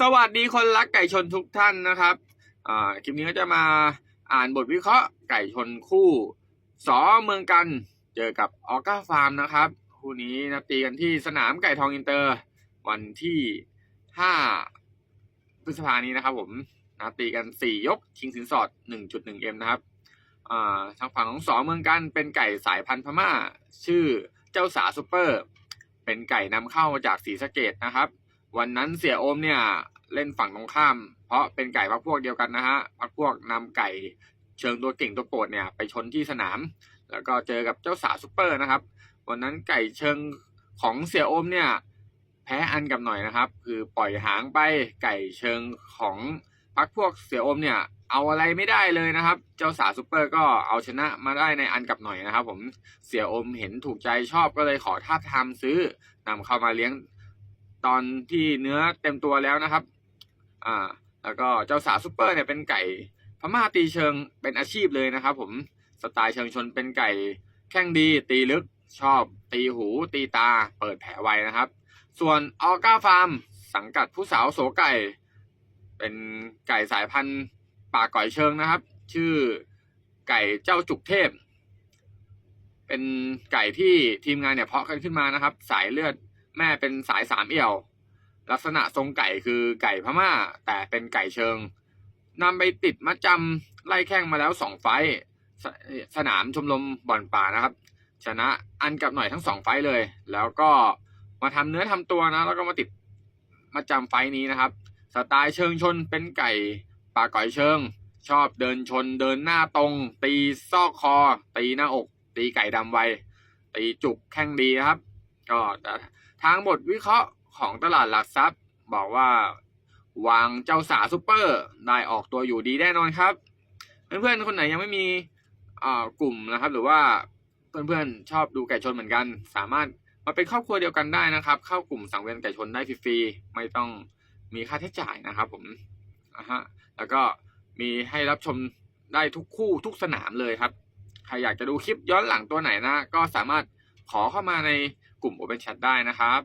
สวัสดีคนรักไก่ชนทุกท่านนะครับคลิปนี้ก็จะมาอ่านบทวิเคราะห์ไก่ชนคู่สอเมืองกัน เจอกับออก้าฟาร์มนะครับ คู่นี้นะตีกันที่สนามไก่ทองอินเตอร์ วันที่ 5 พฤษภานี้นะครับผมนะตีกัน 4 ยกชิงสินสอด 1.1M นะครับทางฝั่งของสอเมืองกันเป็นไก่สายพันธุ์พม่า ชื่อเจ้าสาซูเปอร์ เป็นไก่นำเข้ามาจากศรีสะเกดนะครับ วันนั้นเสียโอมเนี่ยเล่นฝั่งตรงข้าม เพราะเป็นไก่พักพวกเดียวกันนะฮะพักพวกนำไก่เชิงตัวเก่งตัวโปรดเนี่ยไปชนที่สนาม แล้วก็เจอกับเจ้าสาวซุปเปอร์นะครับ วันนั้นไก่เชิงของเสียโอมเนี่ยแพ้อันกับหน่อยนะครับ คือปล่อยหางไปไก่เชิงของพักพวกเสียโอมเนี่ยเอาอะไรไม่ได้เลยนะครับ เจ้าสาวซุปเปอร์ก็เอาชนะมาได้ในอันกับหน่อยนะครับ ผมเสียโอมเห็นถูกใจชอบก็เลยขอท้าบทามซื้อนำเข้ามาเลี้ยง ตอนที่เนื้อเต็มตัวแล้วนะครับ อ่า แล้วก็เจ้าสาวซุปเปอร์เนี่ยเป็นไก่พม่าตีเชิงเป็นอาชีพเลยนะครับ ผมสไตล์เชิงชนเป็นไก่แข้งดี ตีลึกชอบ ตีหู ตีตา เปิดแผลไวนะครับ ส่วนออก้าฟาร์มสังกัดผู้สาวโสไก่ เป็นไก่สายพันธุ์ป่าก่อยเชิงนะครับ ชื่อไก่เจ้าจุกเทพ เป็นไก่ที่ทีมงานเนี่ยเพาะกันขึ้นมานะครับ สายเลือด แม่เป็นสายสามเอี่ยว ลักษณะทรงไก่คือไก่พม่า แต่เป็นไก่เชิงนำไปติดมัดจำไล่แข้งมาแล้วสองไฟสสนามชมรมบ่อนป่านะครับ ชนะอันกับหน่อยทั้งสองไฟเลย แล้วก็มาทำเนื้อทำตัวนะ แล้วก็มาติดมัดจำไฟนี้นะครับ สไตล์เชิงชนเป็นไก่ป่าก่อยเชิง ชอบเดินชนเดินหน้าตรง ตีซอกคอ ตีหน้าอก ตีไก่ดำไวตีจุกแข้งดีนะครับ ก็ทางบทวิเคราะห์ของตลาดหลักทรัพย์ บอกว่าวางเจ้าสาซูเปอร์ได้ออกตัวอยู่ดีแน่นอนครับ เพื่อนๆคนไหนยังไม่มีกลุ่มนะครับ หรือว่าเพื่อนๆชอบดูไก่ชนเหมือนกัน สามารถมาเป็นครอบครัวเดียวกันได้นะครับ เข้ากลุ่มสังเวียนไก่ชนได้ฟรีๆไม่ต้องมีค่าใช้จ่ายนะครับ ผมอะฮะแล้วก็มีให้รับชมได้ทุกคู่ทุกสนามเลยครับ ใครอยากจะดูคลิปย้อนหลังตัวไหนนะ ก็สามารถขอเข้ามาใน ลุ่ม Open Chat ได้นะครับ